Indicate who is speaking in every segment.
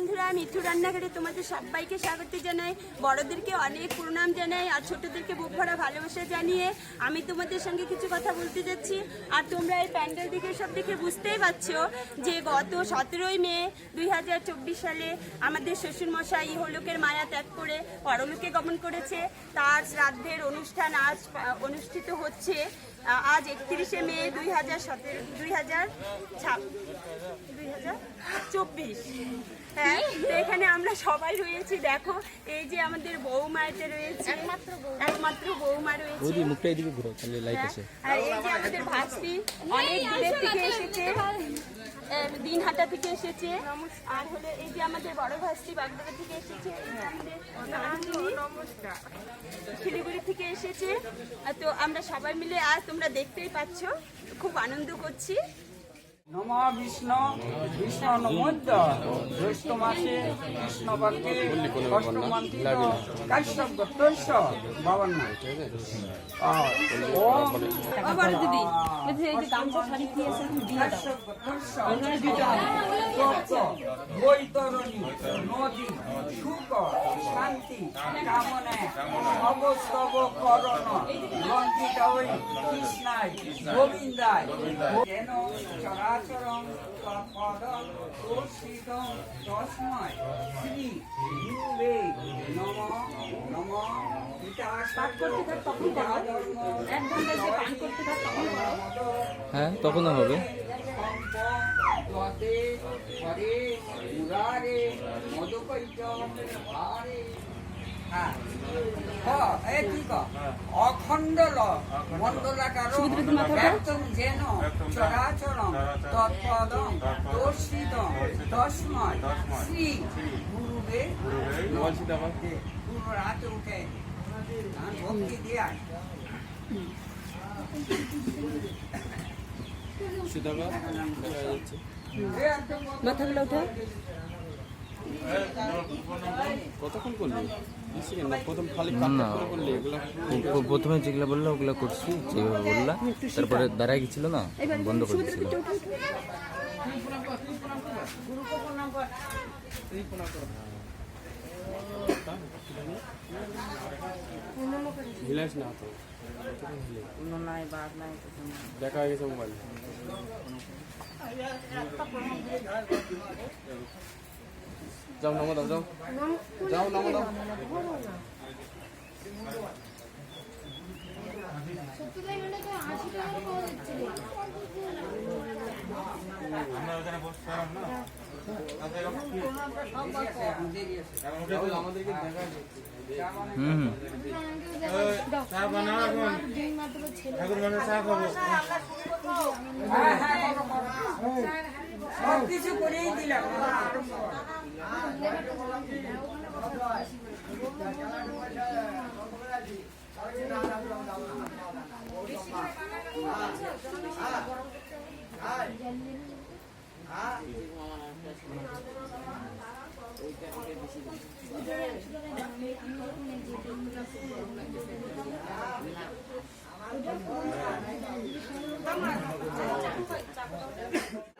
Speaker 1: বন্ধুরা, মিঠু রান্নাঘরে তোমাদের সবাইকে স্বাগত জানাই। বড়দেরকে অনেক প্রণাম জানাই আর ছোটদেরকে বুক ভরা ভালোবাসা জানিয়ে আমি তোমাদের সঙ্গে কিছু কথা বলতে যাচ্ছি। আর তোমরা এই প্যান্ডেল দিকে সব দেখে বুঝতেই পারছ যে গত সতেরোই মে দুই হাজার চব্বিশ সালে আমাদের শ্বশুরমশাই ইহলোকের মায়া ত্যাগ করে পরলোকে গমন করেছে। তার শ্রাদ্ধের অনুষ্ঠান আজ অনুষ্ঠিত হচ্ছে। আজ একত্রিশে মে দুই হাজার সতেরো দুই হাজার দুই হাজার চব্বিশ। হ্যাঁ তো এখানে আমরা সবাই রয়েছি দেখো এই যে আমাদের বৌমা এতে রয়েছে একমাত্র একমাত্র বৌমা রয়েছে।
Speaker 2: মুখটা এদিকে ঘুরো তাহলে লাইট
Speaker 1: হ্যাঁ,
Speaker 2: আছে।
Speaker 1: আর এই যে আমাদের ভাস্তি অনেক দূরের থেকে এসেছে। দিনহাটা থেকে এসেছে। আর হলো এই যে আমাদের বড় ভাস্তি বাগদাদা থেকে এসেছে শিলিগুড়ি থেকে এসেছে। তো আমরা সবাই মিলে আর তোমরা দেখতেই পাচ্ছ, খুব আনন্দ করছি।
Speaker 3: নম বিষ্ণু বিষ্ণু নমোদ্য জ্যৈষ্ঠ মাসে কৃষ্ণপক্ষে অষ্টমান্তিত কাশ্যপ গোত্রস্য নদী সুখ শান্তি কামনে অবস্তব করণ লঙ্কিত কৃষ্ণায় গোবিন্দায়। যেন চরাচরম তৎপদম তোষিতম তস্ময়। শ্রী ইউবে নম নম
Speaker 1: তখন তখন
Speaker 2: হ্যাঁ তখনও হবে।
Speaker 3: হরে মুরারে মধুকৈত হারে। অখণ্ডল ব্যক্তম যেন চরাচরম তৎপদম দর্শিতম তস্ময় শ্রী গুরুবে নমঃ। গুরুর হাতে উঠে আর ভক্তি দিয়া
Speaker 2: সুদাবা দেখা
Speaker 1: মাথাগুলো উঠে
Speaker 2: কতক্ষণ করলি প্রথম
Speaker 4: যেগুলো বলল, ওগুলো করছি, যেভাবে বললা। তারপরে দাঁড়ায় গেছিল না, বন্ধ করে দিচ্ছিল
Speaker 2: হিলাইস দেখা যাও নামো দাও যাও। যাও নামো দাও। আমাদেরকে দেখা
Speaker 4: হুম হুম।
Speaker 3: সব কিছু করেই দিলাম ওই পাতিলের মধ্যে জল করে
Speaker 5: ক্ষেত্রম তথা জ্ঞানম জ্ঞেয়মিয় চৈত্য উত্তম সমাসপ্রিয়মদহসাহ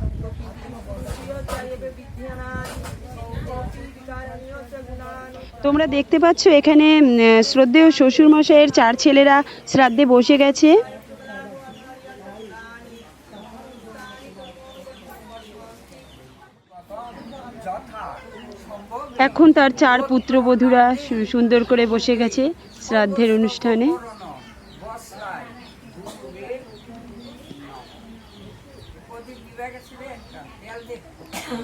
Speaker 1: তোমরা দেখতে পাচ্ছ এখানে শ্রদ্ধেয় শ্বশুরমশাইয়ের চার ছেলেরা শ্রাদ্ধে বসে গেছে। এখন তার চার পুত্রবধূরা সুন্দর করে বসে গেছে শ্রাদ্ধের অনুষ্ঠানে
Speaker 3: করণ বস্রায় দুপুরে প্রদীপ বিভাগে ছিল একটা তেল দে তো.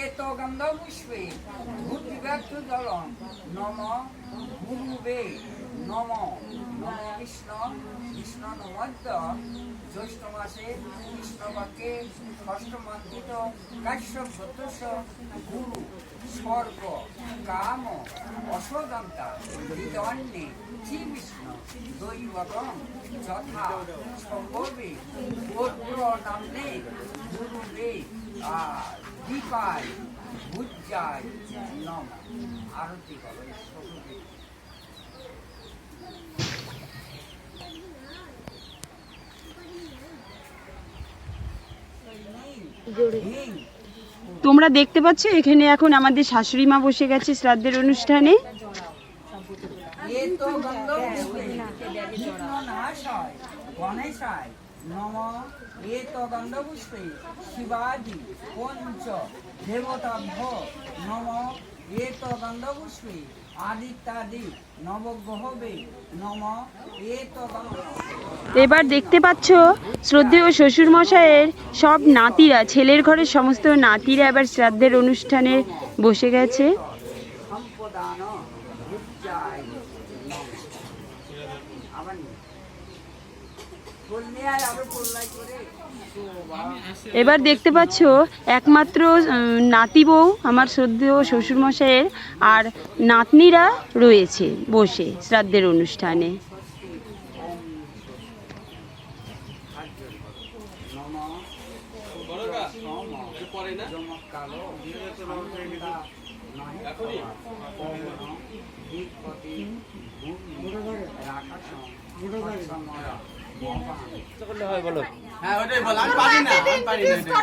Speaker 3: এতো গন্ধ পুষ্পে বুদ্ধিব্যক্ত জলম নম গুরুবে নম। নম কৃষ্ণ কৃষ্ণ নমদ্য জ্যৈষ্ঠ মাসে কৃষ্ণপক্ষে ষষ্ঠমান্তিত কাশ্যপ সদস্য গুরু স্বর্গ কাম অশ্বদন্তা হৃদন্যে শ্রী বিষ্ণু দৈবতম যথা সম্ভবে গোত্র নামনে গুরুবে দীপায় ভুজায় নম। আরতি করো শ্বশুরে হিং
Speaker 1: তোমরা দেখতে পাচ্ছ, এখানে এখন আমাদের শাশুড়ি মা বসে গেছে শ্রাদ্ধের অনুষ্ঠানে।
Speaker 3: নম এ তো পঞ্চ দেবতাভ্য নম। এ তো গন্ধ পুষ্পে আদিত্যাদি নবগ্রহবে নম এ
Speaker 1: এবার দেখতে পাচ্ছ শ্রদ্ধেয় শ্বশুর মশাইয়ের সব নাতিরা ছেলের ঘরের সমস্ত নাতিরা এবার শ্রাদ্ধের অনুষ্ঠানে বসে গেছে।
Speaker 3: আবার
Speaker 1: এবার দেখতে পাচ্ছ, একমাত্র নাতি বউ, আমার শ্রদ্ধেয় শ্বশুরমশাইয়ের আর নাতনিরা রয়েছে বসে শ্রাদ্ধের অনুষ্ঠানে।
Speaker 3: নম
Speaker 4: হয় বলো
Speaker 2: হ্যাঁ ওটাই বল আমি পারি না আমি পারি না এটা।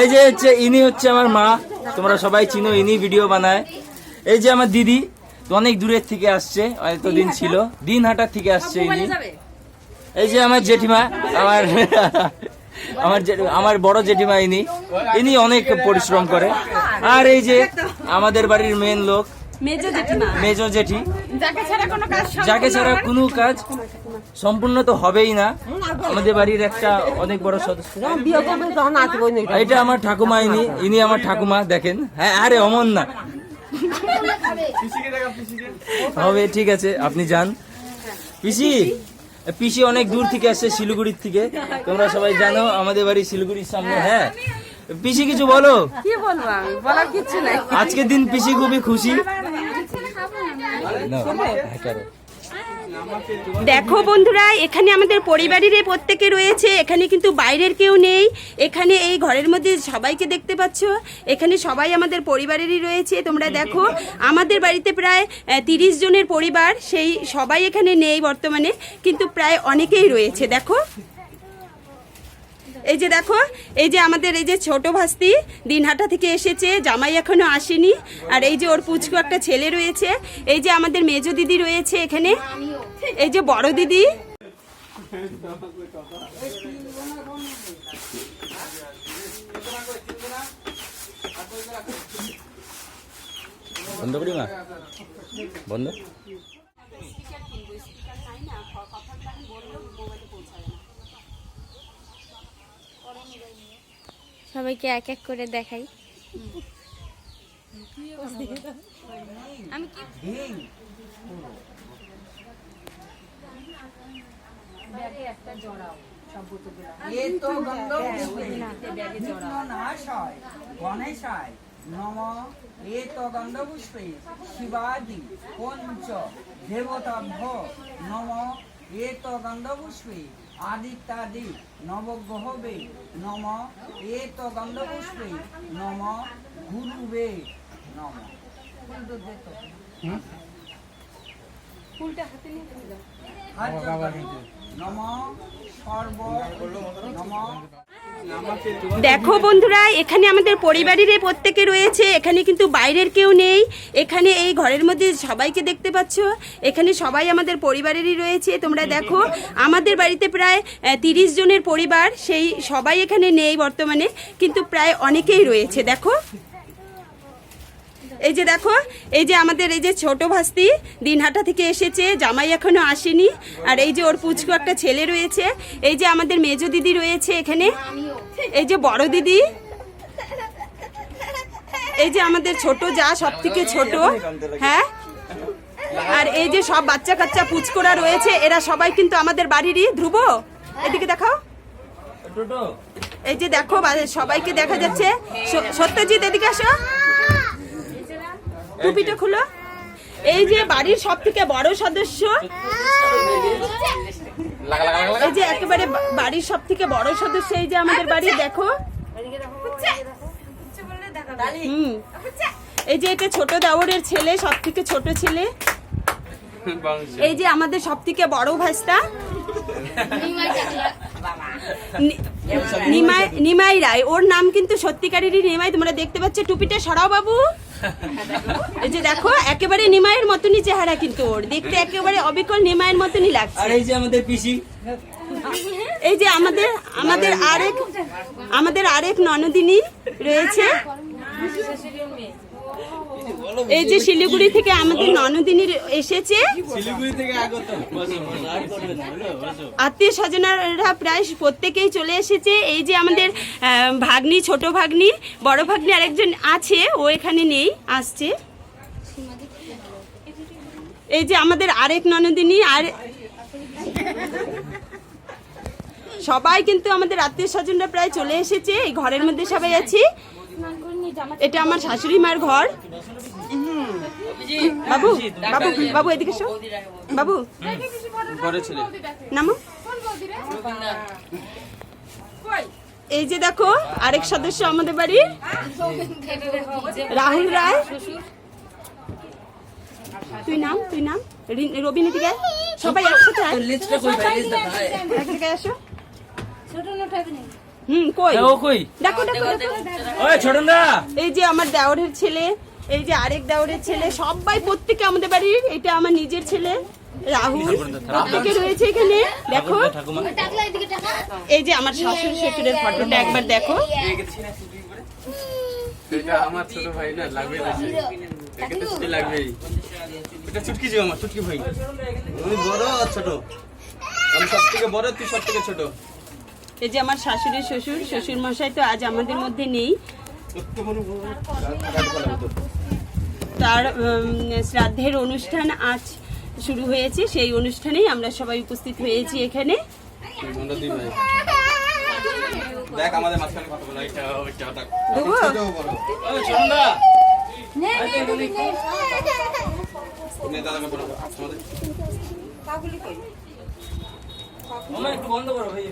Speaker 4: এই যে হচ্ছে ইনি হচ্ছে আমার মা তোমরা সবাই চিনো ইনি ভিডিও বানায়। এই যে আমার দিদি তো অনেক দূরের থেকে আসছে এতদিন ছিল। দিন হাটার থেকে আসছে ইনি। এই যে আমার জেঠিমা আমার আমার আমার বড় জেঠিমা ইনি। ইনি অনেক পরিশ্রম করে। আর এই যে আমাদের বাড়ির মেন লোক
Speaker 1: মেজো জেঠিমা।
Speaker 4: মেজো জেঠি।
Speaker 1: যাকে ছাড়া কোনো কাজ
Speaker 4: সম্পূর্ণ তো হবেই না। আমাদের বাড়ির একটা অনেক বড় সদস্য। এটা আমার ঠাকুমা ইনি ইনি আমার ঠাকুমা দেখেন। হ্যাঁ আরে অমন না। হবে ঠিক আছে আপনি যান। পিসি পিসি অনেক দূর থেকে আসছে শিলিগুড়ির থেকে। তোমরা সবাই জানো আমাদের বাড়ি শিলিগুড়ির সামনে হ্যাঁ। পিসি কিছু বলো?
Speaker 1: কি বলব আমি? বলার কিছু নাই।
Speaker 4: আজকের দিন পিসি খুবই খুশি।
Speaker 1: দেখো বন্ধুরা এখানে আমাদের পরিবারের প্রত্যেকে রয়েছে এখানে কিন্তু বাইরের কেউ নেই। এখানে এই ঘরের মধ্যে সবাইকে দেখতে পাচ্ছ। এখানে সবাই আমাদের পরিবারেরই রয়েছে তোমরা দেখো। আমাদের বাড়িতে প্রায় তিরিশ জনের পরিবার সেই সবাই এখানে নেই বর্তমানে কিন্তু প্রায় অনেকেই রয়েছে দেখো। এই যে দেখো, এই যে আমাদের এই যে ছোট ভাস্তি দিনহাটা থেকে এসেছে, জামাই এখনও আসেনি। আর এই যে ওর পুচকু একটা ছেলে রয়েছে, এই যে আমাদের মেজো দিদি রয়েছে এখানে। এই যে বড় দিদি।
Speaker 4: বন্ধ করি মা? বন্ধ?
Speaker 6: সবাইকে এক এক করে দেখাই।
Speaker 3: হিং এ তো গন্ধ পুষ্পে বিঘ্ন নাশায় গণেশায় নম এ তো শিবাজি পঞ্চ দেবতাভ্য নম এ তো গন্ধ পুষ্পে আদিত্যাদি নবগ্রহবে নম এ তো গন্ধপুষ্পে নম গুরুবে নম। ফুলটা হাতে করো।
Speaker 1: দেখো বন্ধুরা, এখানে আমাদের পরিবারের প্রত্যেকে রয়েছে, এখানে কিন্তু বাইরের কেউ নেই, এখানে এই ঘরের মধ্যে সবাইকে দেখতে পাচ্ছ, এখানে সবাই আমাদের পরিবারেরই রয়েছে, তোমরা দেখো, আমাদের বাড়িতে প্রায় তিরিশ জনের পরিবার, সেই সবাই এখানে নেই বর্তমানে, কিন্তু প্রায় অনেকেই রয়েছে, দেখো। এই যে দেখো এই যে আমাদের এই যে ছোট ভাস্তি দিনহাটা থেকে এসেছে জামাই এখনও আসেনি। আর এই যে ওর পুচকু একটা ছেলে রয়েছে এই যে আমাদের মেজো দিদি রয়েছে এখানে। এই যে বড় দিদি এই যে আমাদের ছোট যা সব থেকে ছোট হ্যাঁ? আর এই যে সব বাচ্চা কাচ্চা পুচকোরা রয়েছে এরা সবাই কিন্তু আমাদের বাড়িরই ধ্রুব। এদিকে দেখাও। এই যে দেখো সবাইকে দেখা যাচ্ছে। সত্যজিৎ এদিকে আসো। টুপিটা খুলো। এই যে বাড়ির সব থেকে বড় সদস্য। এই যে একেবারে বাড়ির সব থেকে বড় সদস্য এই যে আমাদের বাড়ি দেখো। হুম। এই যে এটা ছোট দেওরের ছেলে সব থেকে ছোট ছেলে। এই যে আমাদের সব থেকে বড় ভাইস্তা নি- নিমাই নিমাই রায়। ওর নাম কিন্তু সত্যিকারেরই নিমাই। তোমরা দেখতে পাচ্ছ টুপিটা সরাও বাবু। এই যে দেখো একেবারে নিমায়ের মতনই চেহারা কিন্তু ওর। দেখতে একেবারে অবিকল নিমায়ের মতনই লাগছে।
Speaker 4: আর এই যে আমাদের পিসি।
Speaker 1: এই যে আমাদের আমাদের আরেক আমাদের আরেক ননদিনী রয়েছে। এই যে শিলিগুড়ি থেকে আমাদের ননদিনীর এসেছে।
Speaker 2: শিলিগুড়ি থেকে আগত। বসো বসো আর করবে না বুঝলো বসো।
Speaker 1: আত্মীয় স্বজনরা প্রায় প্রত্যেকেই চলে এসেছে। এই যে আমাদের ভাগ্নি ছোট ভাগ্নি বড় ভাগ্নি আরেকজন আছে ও এখানে নেই আসছে। এই যে আমাদের আরেক ননদিনী আর সবাই কিন্তু আমাদের আত্মীয় স্বজনরা প্রায় চলে এসেছে। এই ঘরের মধ্যে সবাই আছি। এটা আমার শাশুড়ি মার ঘর। বাবু বাবু বাবু এদিকে এসো। বাবু। নামো। এই যে দেখো আরেক সদস্য আমাদের বাড়ির রাহুল রায়। তুই নাম তুই নাম? রবিনী দিকে সবাই একসাথে আয়। আসো। হুম কই?
Speaker 4: ও কই?
Speaker 1: দেখো। দেখো দেখো।
Speaker 4: ওই ছোটনদা।
Speaker 1: এই যে আমার দেওরের ছেলে। এই যে আরেক দেওরের ছেলে সবাই প্রত্যেকে আমাদের বাড়ির এটা আমার নিজের ছেলে রাহুল। প্রত্যেকে রয়েছে এখানে দেখো। এই যে আমার শাশুড়ি শ্বশুরের ফটোটা একবার দেখো।
Speaker 2: এটা আমার ছোট ভাই না লাগবে একে তো ছুটি লাগবেই। এটা চুটকি যে আমার চুটকি ভাই। আমি বড় আর ছোট। আমি সব থেকে বড় তুই সব থেকে ছোট।
Speaker 1: এই যে আমার শাশুড়ি শ্বশুর শ্বশুর মশাই তো আজ আমাদের মধ্যে নেই। তার শ্রাদ্ধের অনুষ্ঠান আজ শুরু হয়েছে। সেই অনুষ্ঠানেই আমরা সবাই উপস্থিত হয়েছি এখানে।
Speaker 2: আমরা দেখ আমাদের মাঝখানে কথা বলা এটা ওইটা
Speaker 1: দেবো?
Speaker 2: ছোট বড়
Speaker 4: ওই ছোটনদা
Speaker 2: নে দাদাকে বড় আমাদের
Speaker 4: মামা একটু বন্ধ করো হয়ে